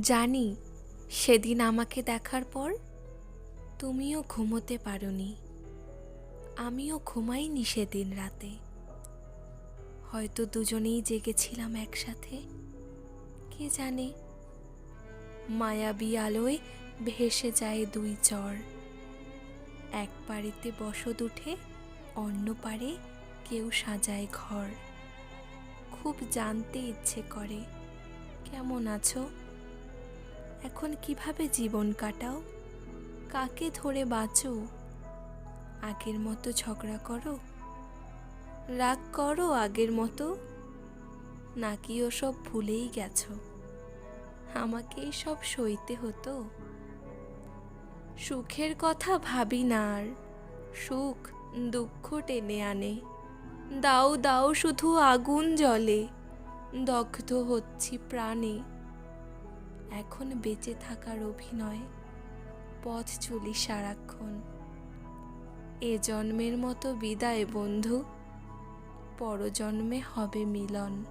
জানি, সেদিন আমাকে দেখার পর তুমিও ঘুমোতে পারোনি। আমিও ঘুমাইনি সেদিন রাতে। হয়তো দুজনেই জেগেছিলাম একসাথে, কে জানে? মায়াবী আলোয় ভেসে যায় দুই চর এক পাড়েতে বসত উঠে অন্য পারে কেউ সাজায় ঘর। খুব জানতে ইচ্ছে করে কেমন আছো? এখন কীভাবে জীবন কাটাও? কাকে ধরে বাঁচো? আগের মতো ঝগড়া করো? রাগ করো আগের মতো? নাকি ওসব ভুলেই গেছো? আমাকেই সব সইতে হতো? সুখের কথা ভাবি না আর। সুখ, দুঃখ টেনে আনে। দাও দাও শুধু আগুন জলে দগ্ধ হচ্ছি প্রাণে। এখন বেঁচে থাকার অভিনয়, পথ চলি সারাক্ষণ। এ জন্মের মতো বিদায় বন্ধু, পরজন্মে হবে মিলন।